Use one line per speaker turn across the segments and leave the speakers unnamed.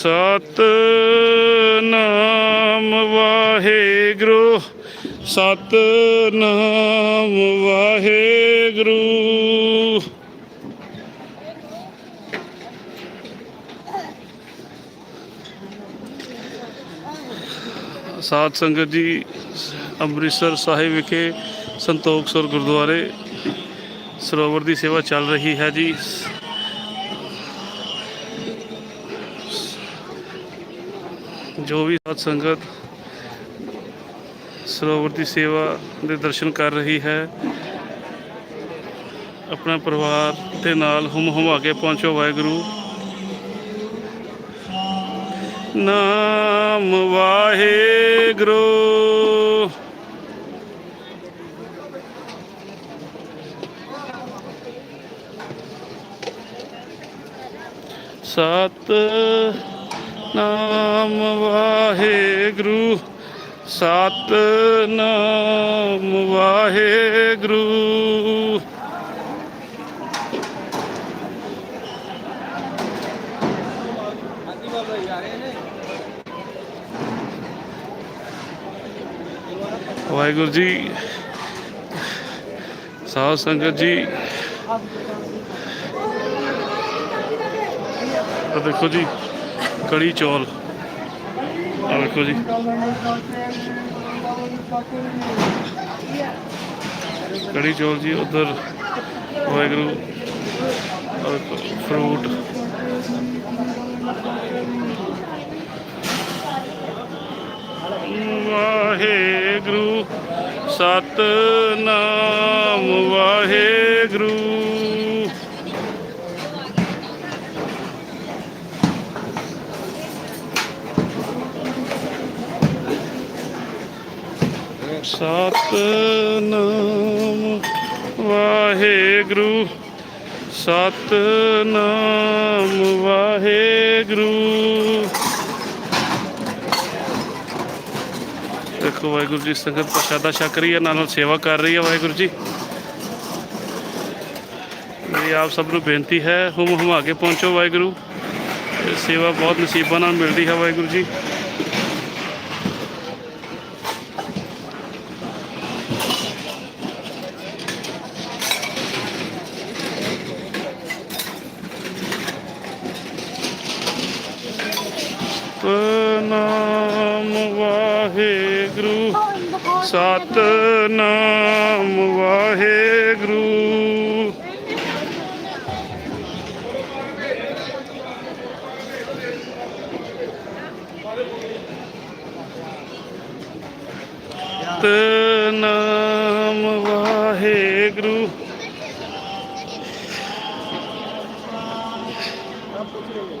ਸਤਨਾਮ ਵਾਹਿਗੁਰੂ ਸਤਨਾਮ ਵਾਹਿਗੁਰੂ। ਸਾਧ ਸੰਗਤ ਜੀ, ਅੰਮ੍ਰਿਤਸਰ ਸਾਹਿਬ ਵਿਖੇ ਸੰਤੋਖਸਰ ਗੁਰਦੁਆਰੇ ਸਰੋਵਰ ਦੀ ਸੇਵਾ ਚੱਲ ਰਹੀ ਹੈ ਜੀ। ਜੋ ਵੀ ਸਾਧ ਸੰਗਤ ਸਰੋਵਰ ਦੀ ਸੇਵਾ ਦੇ ਦਰਸ਼ਨ ਕਰ ਰਹੀ ਹੈ, ਆਪਣਾ ਪਰਿਵਾਰ ਦੇ ਨਾਲ ਹੁਮ ਹੁਮਾ ਕੇ ਪਹੁੰਚੋ ਵਾਹਿਗੁਰੂ। ਨਾਮ ਵਾਹਿਗੁਰੂ। ਸਤ ਨਾਮ ਵਾਹਿਗੁਰੂ ਸਤ ਨਾਮ ਵਾਹਿਗੁਰੂ। ਵਾਹਿਗੁਰੂ ਜੀ ਸਾਧ ਸੰਗਤ ਜੀ। ਦੇਖੋ ਜੀ। ਕੜੀ ਚੌਲ। ਆ ਦੇਖੋ ਜੀ। ਕੜੀ ਚੌਲ ਜੀ, ਉਧਰ ਵਾਹਿਗੁਰੂ, ਆਹ ਫਰੂਟ ਵਾਹਿਗੁਰੂ, ਸਤਨਾਮ ਵਾਹਿਗੁਰੂ। ਸਤਨਾਮ। ਵਾਹਿਗੁਰੂ ਸਤਨਾਮ, ਵਾਹਿਗੁਰੂ। ਦੇਖੋ ਵਾਹਿਗੁਰੂ ਜੀ, ਸੰਗਤ ਪ੍ਰਸ਼ਾਦਾ ਛਕ ਰਹੀ ਹੈ, ਨਾਲ ਨਾਲ ਸੇਵਾ ਕਰ ਰਹੀ ਹੈ ਵਾਹਿਗੁਰੂ ਜੀ। ਮੇਰੀ ਆਪ ਸਭ ਨੂੰ ਬੇਨਤੀ ਹੈ ਹੁਮ ਹੁਮਾ ਕੇ ਪਹੁੰਚੋ ਵਾਹਿਗੁਰੂ। ਇਹ ਸੇਵਾ ਬਹੁਤ ਨਸੀਬਾਂ ਨਾਲ ਮਿਲਦੀ ਹੈ ਵਾਹਿਗੁਰੂ ਜੀ ਸਤਨਾਮ ਵਾਹਿਗੁਰੂ ਸਤਨਾਮ ਵਾਹਿਗੁਰੂ ਸਤਨਾਮ ਵਾਹਿਗੁਰੂ ਨਾਮ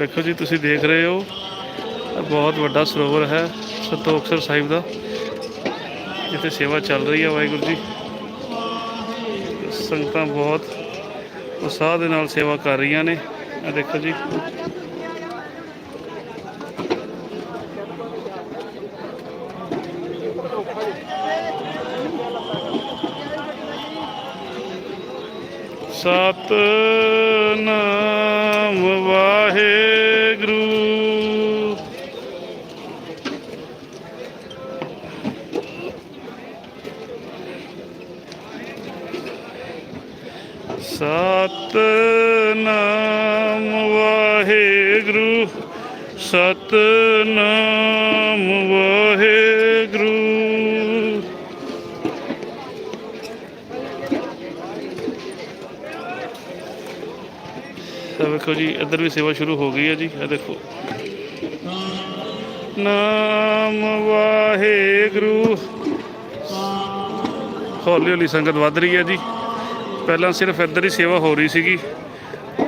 ਵੇਖੋ ਜੀ, ਤੁਸੀਂ ਦੇਖ ਰਹੇ ਹੋ। ਬਹੁਤ ਵੱਡਾ ਸਰੋਵਰ ਹੈ ਸੰਤੋਖਸਰ ਸਾਹਿਬ ਦਾ। ਜਿੱਥੇ ਸੇਵਾ ਚੱਲ ਰਹੀ ਹੈ, ਵਾਹਿਗੁਰੂ ਜੀ। ਸੰਗਤਾਂ ਬਹੁਤ ਉਤਸ਼ਾਹ ਦੇ ਨਾਲ ਸੇਵਾ ਕਰ ਰਹੀਆਂ ਨੇ। ਇਹ ਦੇਖੋ ਜੀ। ਸਤਨਾਮ ਸਤਨਾਮ ਵਾਹਿਗੁਰੂ ਸਤਨਾਮ ਵਾਹਿਗੁਰੂ। ਤਾਂ ਵੇਖੋ ਜੀ, ਇੱਧਰ ਵੀ ਸੇਵਾ ਸ਼ੁਰੂ ਹੋ ਗਈ ਹੈ ਜੀ, ਇਹ ਦੇਖੋ। ਨਾਮ ਵਾਹਿਗੁਰੂ। ਹੌਲੀ ਹੌਲੀ ਸੰਗਤ ਵੱਧ ਰਹੀ ਹੈ ਜੀ। ਪਹਿਲਾਂ ਸਿਰਫ ਇੱਧਰ ਹੀ ਸੇਵਾ ਹੋ ਰਹੀ ਸੀਗੀ।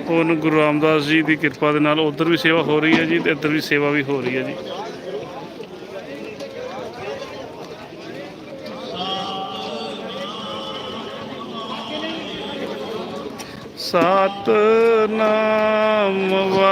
ਉਹਨੂੰ ਗੁਰੂ ਰਾਮਦਾਸ ਜੀ ਦੀ ਕਿਰਪਾ ਦੇ ਨਾਲ ਉੱਧਰ ਵੀ ਸੇਵਾ ਹੋ ਰਹੀ ਹੈ ਜੀ ਤੇ ਇੱਧਰ ਵੀ ਸੇਵਾ ਵੀ ਹੋ ਰਹੀ ਹੈ ਜੀ। ਸਤਨਾਮ ਵਾਹਿਗੁਰੂ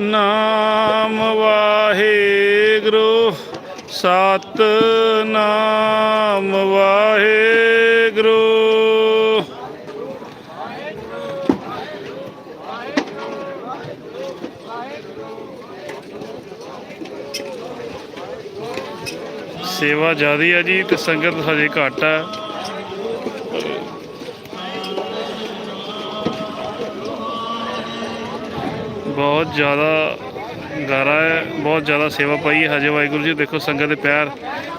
ਨਾਮ ਵਾਹਿਗੁਰੂ ਸਤਨਾਮ ਵਾਹਿਗੁਰੂ। ਸੇਵਾ ਜ਼ਿਆਦੀ ਹੈ ਜੀ ਤੇ ਸੰਗਤ ਹਜੇ ਘੱਟ ਹੈ ਬਹੁਤ ਜ਼ਿਆਦਾ ਗਾਰਾ ਹੈ, ਬਹੁਤ ਜ਼ਿਆਦਾ ਸੇਵਾ ਪਾਈ ਹੈ। ਹਜੇ ਵਾਹਿਗੁਰੂ ਜੀ, ਦੇਖੋ ਸੰਗਤ ਦੇ ਪੈਰ,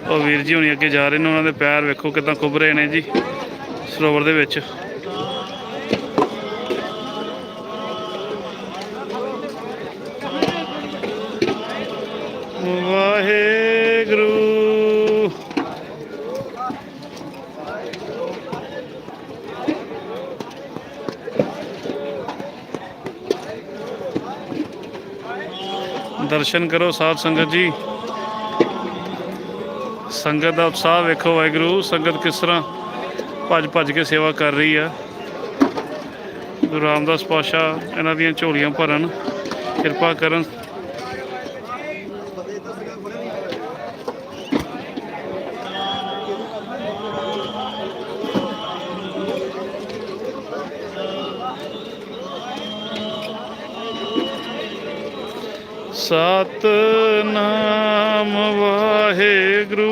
ਉਹ ਵੀਰ ਜੀ ਹੁਣੀ ਅੱਗੇ ਜਾ ਰਹੇ ਨੇ, ਉਹਨਾਂ ਦੇ ਪੈਰ ਵੇਖੋ ਕਿਦਾਂ ਕੁੱਭ ਰਹੇ ਨੇ ਜੀ, ਸਰੋਵਰ ਦੇ ਵਿੱਚ ਵਾਹਿਗੁਰੂ ਦਰਸ਼ਨ ਕਰੋ ਸਾਧ ਸੰਗਤ ਜੀ। ਸੰਗਤ ਦਾ ਉਤਸ਼ਾਹ ਵੇਖੋ ਵਾਹਿਗੁਰੂ, ਸੰਗਤ ਕਿਸ ਤਰ੍ਹਾਂ ਭੱਜ ਭੱਜ ਕੇ ਸੇਵਾ ਕਰ ਰਹੀ ਆ ਗੁਰੂ ਰਾਮਦਾਸ ਪਾਸ਼ਾ ਇਹਨਾਂ ਦੀਆਂ ਝੋਲੀਆਂ ਭਰਨ, ਕਿਰਪਾ ਕਰਨ ਸਤਨਾਮ ਵਾਹਿਗੁਰੂ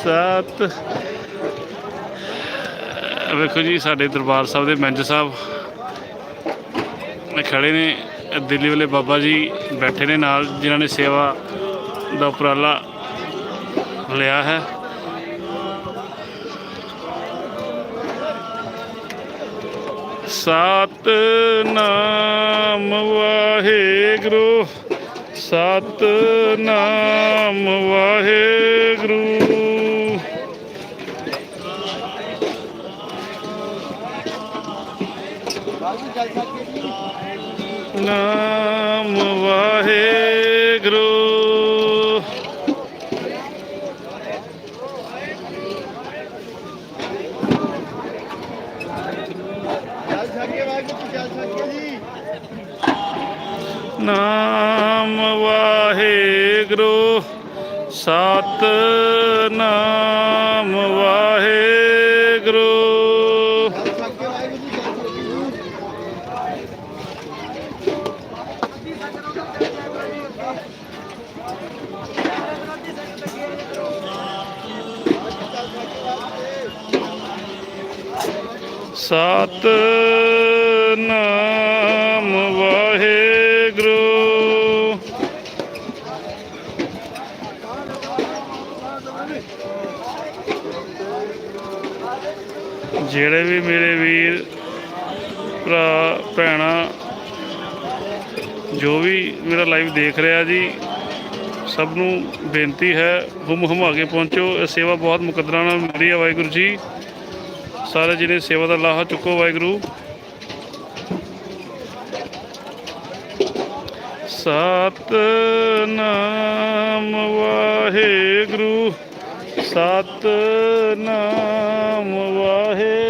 ਸਤ ਵੇਖੋ ਜੀ, ਸਾਡੇ ਦਰਬਾਰ ਸਾਹਿਬ ਦੇ ਮੈਂਜ ਸਾਹਿਬ। ਇਹ ਖੜੇ ਨੇ, ਦਿੱਲੀ ਵਾਲੇ ਬਾਬਾ ਜੀ ਬੈਠੇ ਨੇ ਨਾਲ, ਜਿਨ੍ਹਾਂ ਨੇ ਸੇਵਾ ਦਾ ਉਪਰਾਲਾ ਲਿਆ ਹੈ। ਸਤਨਾਮ ਨਾਮ ਵਾਹਿਗੁਰੂ
ਬਾਬੂ ਨਾਮ ਵਾਹਿਗੁਰੂ ਜੀ
ਨਾਮ ਵਾਹਿਗੁਰੂ
ਚੱਲ ਛੱਕੇ ਬਾਅਦ ਚੱਲ ਛੱਕੇ ਜੀ
ਨਾਮ ਵਾਹਿਗੁਰੂ ਸਤਨਾਮ ਵਾਹਿਗੁਰੂ
ਸਤ
ਨਾਮ ਵਾਹਿਗੁਰੂ। ਜਿਹੜੇ ਵੀ ਮੇਰੇ ਵੀਰ, ਭਰਾ, ਭੈਣਾ, ਜੋ ਵੀ ਮੇਰਾ ਲਾਈਵ ਦੇਖ ਰਿਹਾ ਜੀ, ਸਭ ਨੂੰ ਬੇਨਤੀ ਹੈ ਹੁਮ ਹੁਮਾ ਕੇ ਪਹੁੰਚੋ। ਇਹ ਸੇਵਾ ਬਹੁਤ ਮੁਕੱਦਰਾਂ ਨਾਲ ਮਿਲ ਰਹੀ ਹੈ ਵਾਹਿਗੁਰੂ ਜੀ। ਸਾਰੇ ਜਿਹਨੇ ਸੇਵਾ ਦਾ ਲਾਹਾ ਚੁੱਕੋ ਵਾਹਿਗੁਰੂ। ਸਤਨਾਮ ਵਾਹਿਗੁਰੂ ਸਤਨਾਮ ਵਾਹਿਗੁਰੂ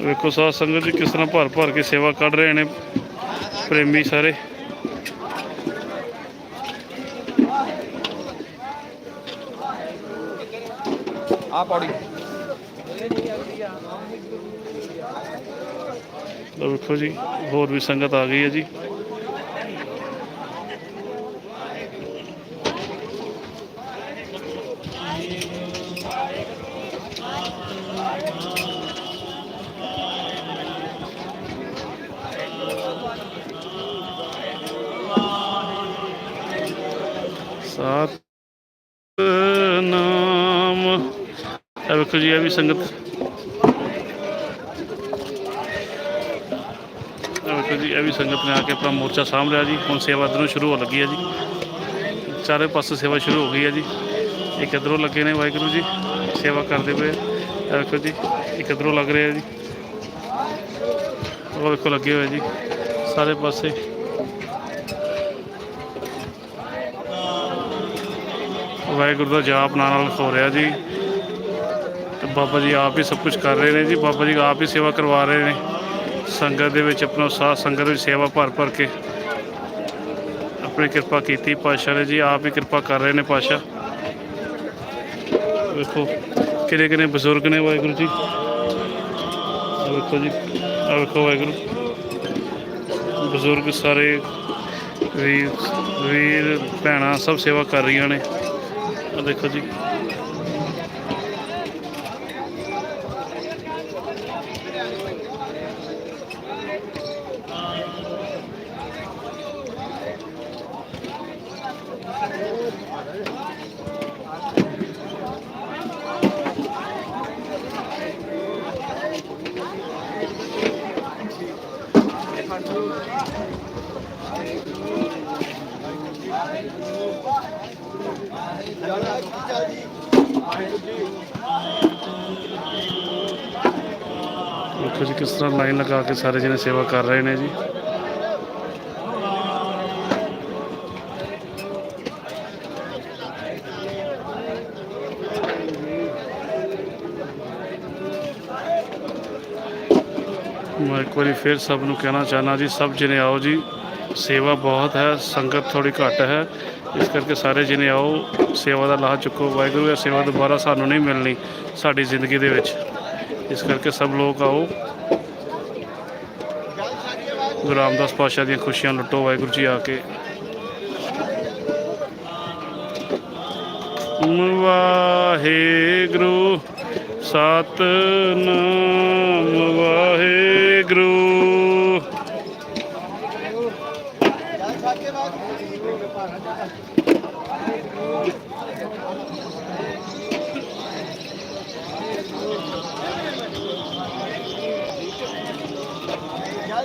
ਵੇਖੋ ਸਾਧ ਸੰਗਤ ਜੀ ਕਿਸ ਤਰ੍ਹਾਂ ਭਰ ਭਰ ਕੇ ਸੇਵਾ ਕੱਢ ਰਹੇ ਨੇ ਪ੍ਰੇਮੀ ਸਾਰੇ।
ਆ ਪੌੜੀ।
ਲਓ ਵੇਖੋ ਜੀ ਹੋਰ ਵੀ ਸੰਗਤ ਆ ਗਈ ਹੈ ਜੀ। ਇਹ ਵੇਖੋ ਜੀ, ਇਹ ਵੀ ਸੰਗਤ। ਇਹ ਵੇਖੋ ਜੀ, ਇਹ ਵੀ ਸੰਗਤ ਨੇ ਆ ਕੇ ਆਪਣਾ ਮੋਰਚਾ ਸਾਂਭ ਲਿਆ ਜੀ। ਹੁਣ ਸੇਵਾ ਇੱਧਰੋਂ ਸ਼ੁਰੂ ਹੋਣ ਲੱਗੀ ਹੈ ਜੀ। ਚਾਰੇ ਪਾਸੇ ਸੇਵਾ ਸ਼ੁਰੂ ਹੋ ਗਈ ਹੈ ਜੀ। ਇੱਕ ਇੱਧਰੋਂ ਲੱਗੇ ਨੇ ਵਾਹਿਗੁਰੂ ਜੀ, ਸੇਵਾ ਕਰਦੇ ਪਏ। ਇਹ ਵੇਖੋ ਜੀ, ਇੱਕ ਇੱਧਰੋਂ ਲੱਗ ਰਿਹਾ ਜੀ। ਉਹ ਵੇਖੋ ਲੱਗੇ ਹੋਏ ਜੀ, ਸਾਰੇ ਪਾਸੇ। ਵਾਹਿਗੁਰੂ ਦਾ ਜਾਪ ਨਾਲ ਨਾਲ ਹੋ ਰਿਹਾ ਜੀ। ਬਾਬਾ ਜੀ ਆਪ ਹੀ ਸਭ ਕੁਝ ਕਰ ਰਹੇ ਨੇ ਜੀ। ਬਾਬਾ ਜੀ ਆਪ ਹੀ ਸੇਵਾ ਕਰਵਾ ਰਹੇ ਨੇ। ਸੰਗਤ ਦੇ ਵਿੱਚ ਆਪਣਾ ਸਾਥ ਸੰਗਤ ਵਿੱਚ ਸੇਵਾ ਭਰ ਭਰ ਕੇ ਆਪਣੀ ਕਿਰਪਾ ਕੀਤੀ। ਪਾਤਸ਼ਾਹ ਨੇ ਜੀ ਆਪ ਹੀ ਕਿਰਪਾ ਕਰ ਰਹੇ ਨੇ ਪਾਤਸ਼ਾਹ। ਵੇਖੋ, ਕਿਹੜੇ ਕਿਹੜੇ ਬਜ਼ੁਰਗ ਨੇ ਵਾਹਿਗੁਰੂ ਜੀ। ਵੇਖੋ ਜੀ, ਆਹ ਵੇਖੋ ਵਾਹਿਗੁਰੂ। ਬਜ਼ੁਰਗ ਸਾਰੇ, ਵੀਰ ਵੀਰ, ਭੈਣਾਂ ਸਭ ਸੇਵਾ ਕਰ ਰਹੀਆਂ ਨੇ। ਆ ਦੇਖੋ ਜੀ ਦੇਖੋ ਜੀ ਕਿਸ ਤਰ੍ਹਾਂ ਲਾਈਨ ਲਗਾ ਕੇ ਸਾਰੇ ਜਣੇ ਸੇਵਾ ਕਰ ਰਹੇ ਨੇ ਜੀ। ਮੈਂ ਇੱਕ ਵਾਰੀ ਫਿਰ ਸਭ ਨੂੰ ਕਹਿਣਾ ਚਾਹਨਾ ਜੀ, ਸਭ ਜਣੇ ਆਓ ਜੀ। ਸੇਵਾ ਬਹੁਤ ਹੈ, ਸੰਗਤ ਥੋੜੀ ਘੱਟ ਹੈ। ਇਸ ਕਰਕੇ ਸਾਰੇ ਜਣੇ ਆਓ, ਸੇਵਾ ਦਾ ਲਾਹਾ ਚੁੱਕੋ। ਵਾਹਿਗੁਰੂ, ਇਹ ਸੇਵਾ ਦੁਬਾਰਾ ਸਾਨੂੰ ਨਹੀਂ ਮਿਲਣੀ ਸਾਡੀ ਜ਼ਿੰਦਗੀ ਦੇ ਵਿੱਚ। ਇਸ ਕਰਕੇ ਸਭ ਲੋਕ ਆਓ। ਗੁਰੂ ਰਾਮਦਾਸ ਪਾਤਸ਼ਾਹ ਦੀਆਂ ਖੁਸ਼ੀਆਂ ਲੁੱਟੋ ਵਾਹਿਗੁਰੂ ਜੀ ਆ ਕੇ। ਵਾਹਿਗੁਰੂ ਸਤਨਾਮ ਵਾਹਿਗੁਰੂ।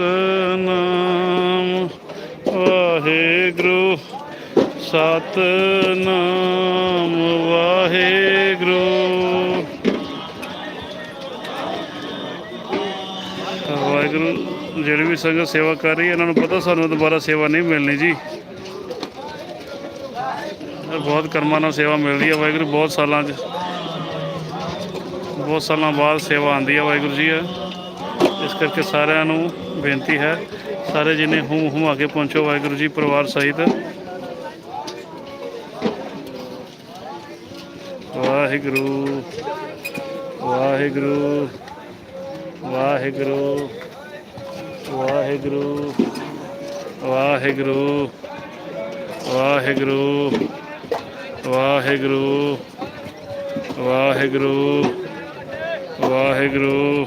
ਸਤਨਾਮ ਵਾਹਿਗੁਰੂ ਸਤਨਾਮ, ਵਾਹਿਗੁਰੂ। ਵਾਹਿਗੁਰੂ, ਜਿਹੜੇ ਵੀ ਸੰਗਤ ਸੇਵਾ ਕਰ ਰਹੀ ਹੈ, ਇਹਨਾਂ ਨੂੰ ਪਤਾ ਸਾਨੂੰ ਦੁਬਾਰਾ ਸੇਵਾ ਨਹੀਂ ਮਿਲਣੀ ਜੀ। ਬਹੁਤ ਕਰਮਾਂ ਨਾਲ ਸੇਵਾ ਮਿਲਦੀ ਹੈ ਵਾਹਿਗੁਰੂ, ਬਹੁਤ ਸਾਲਾਂ 'ਚ, ਬਹੁਤ ਸਾਲਾਂ ਬਾਅਦ ਸੇਵਾ ਆਉਂਦੀ ਹੈ ਵਾਹਿਗੁਰੂ ਜੀ ਹੈ ਇਸ ਕਰਕੇ ਸਾਰਿਆਂ ਨੂੰ ਬੇਨਤੀ ਹੈ, ਸਾਰੇ ਜਿਹਨੇ ਹੂੰ ਹੂੰ ਆ ਕੇ ਪਹੁੰਚੋ ਵਾਹਿਗੁਰੂ ਜੀ ਪਰਿਵਾਰ ਸਹਿਤ। ਵਾਹਿਗੁਰੂ ਵਾਹਿਗੁਰੂ ਵਾਹਿਗੁਰੂ ਵਾਹਿਗੁਰੂ ਵਾਹਿਗੁਰੂ ਵਾਹਿਗੁਰੂ ਵਾਹਿਗੁਰੂ ਵਾਹਿਗੁਰੂ ਵਾਹਿਗੁਰੂ।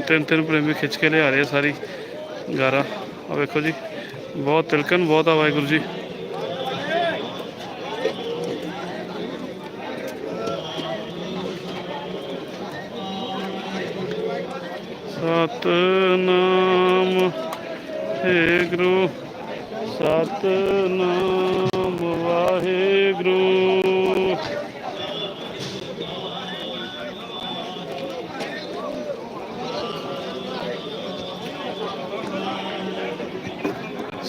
ਤਿੰਨ ਤਿੰਨ ਪ੍ਰੇਮੀ ਖਿੱਚ ਕੇ ਲਿਆ ਰਹੇ ਸਾਰੀ ਗਾਰਾ। ਆ ਵੇਖੋ ਜੀ, ਬਹੁਤ ਤਿਲਕਣ, ਬਹੁਤ ਆ ਵਾਹਿਗੁਰੂ ਜੀ। ਸਤਨਾਮ ਗੁਰੂ। ਸਤਨਾਮ ਵਾਹਿਗੁਰੂ।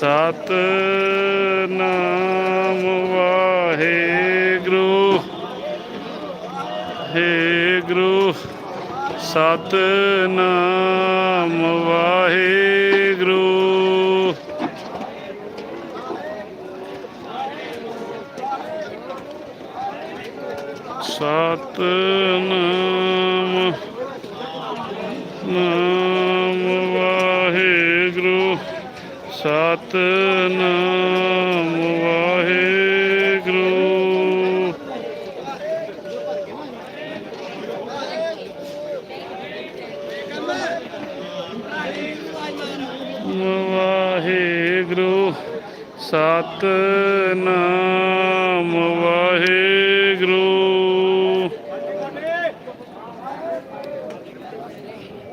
ਸਤਨਾਮ ਵਾਹਿਗੁਰੂ। ਹੇ ਗੁਰੂ ਸਤ ਨਾਮ ਵਾਹਿਗੁਰੂ। ਸਤਨਾਮ